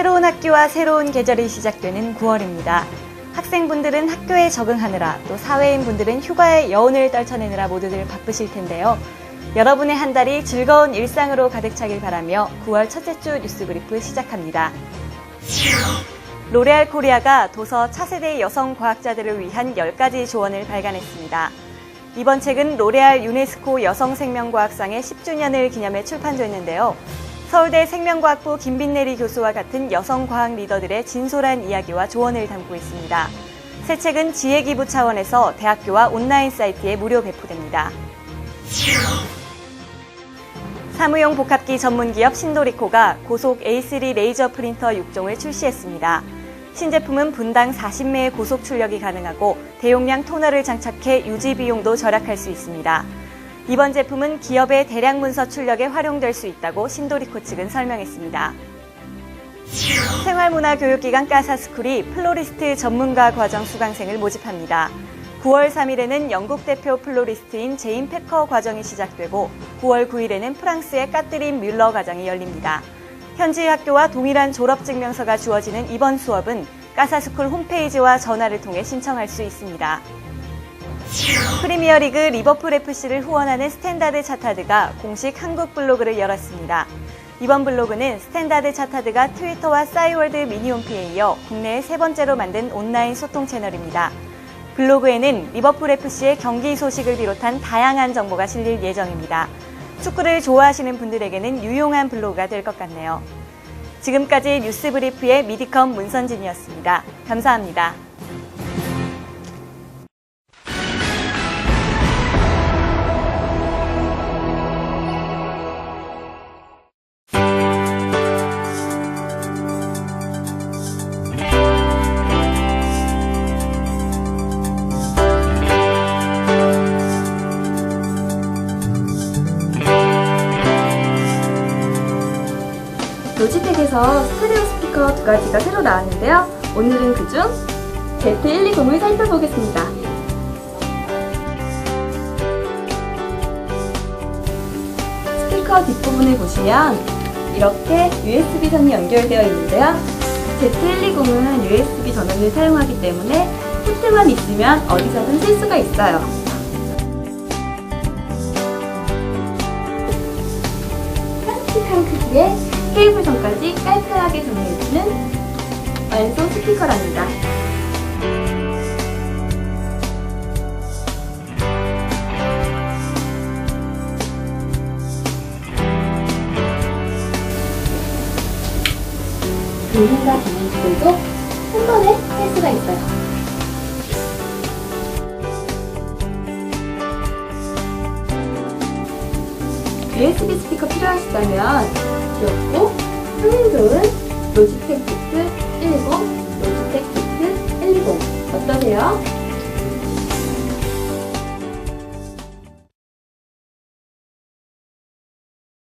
학기와 새로운 계절이 시작되는 9월입니다. 학생분들은 학교에 적응하느라 또 사회인분들은 휴가의 여운을 떨쳐내느라 모두들 바쁘실 텐데요. 여러분의 한 달이 즐거운 일상으로 가득 차길 바라며 9월 첫째 주 뉴스 브리프 시작합니다. 로레알 코리아가 도서 차세대 여성 과학자들을 위한 10가지 조언을 발간했습니다. 이번 책은 로레알 유네스코 여성생명과학상의 10주년을 기념해 출판됐는데요. 서울대 생명과학부 김빈내리 교수와 같은 여성 과학 리더들의 진솔한 이야기와 조언을 담고 있습니다. 새 책은 지혜기부 차원에서 대학교와 온라인 사이트에 무료 배포됩니다. 사무용 복합기 전문기업 신도리코가 고속 A3 레이저 프린터 6종을 출시했습니다. 신제품은 분당 40매의 고속 출력이 가능하고 대용량 토너를 장착해 유지 비용도 절약할 수 있습니다. 이번 제품은 기업의 대량 문서 출력에 활용될 수 있다고 신도리코 측은 설명했습니다. 생활문화교육기관 까사스쿨이 플로리스트 전문가 과정 수강생을 모집합니다. 9월 3일에는 영국 대표 플로리스트인 제인 패커 과정이 시작되고 9월 9일에는 프랑스의 까뜨린 뮬러 과정이 열립니다. 현지 학교와 동일한 졸업 증명서가 주어지는 이번 수업은 까사스쿨 홈페이지와 전화를 통해 신청할 수 있습니다. 프리미어리그 리버풀 FC를 후원하는 스탠다드 차타드가 공식 한국 블로그를 열었습니다. 이번 블로그는 스탠다드 차타드가 트위터와 싸이월드 미니홈피에 이어 국내에 세 번째로 만든 온라인 소통 채널입니다. 블로그에는 리버풀 FC의 경기 소식을 비롯한 다양한 정보가 실릴 예정입니다. 축구를 좋아하시는 분들에게는 유용한 블로그가 될 것 같네요. 지금까지 뉴스 브리프의 미디컴 문선진이었습니다. 감사합니다. 로지텍에서 스테레오 스피커 두 가지가 새로 나왔는데요. 오늘은 그중 Z120을 살펴보겠습니다. 스피커 뒷부분을 보시면 이렇게 USB선이 연결되어 있는데요. Z120은 USB 전원을 사용하기 때문에 포트만 있으면 어디서든 쓸 수가 있어요. 플라스틱한 크기의 케이블선까지 깔끔하게 정리해주는 완성 스피커랍니다. 돌림과 기능들도 한 번에 할 수가 있어요. USB 스피커 필요하시다면 귀엽고 성능 좋은 로지텍 부트 10, 로지텍 부트 120 어떠세요?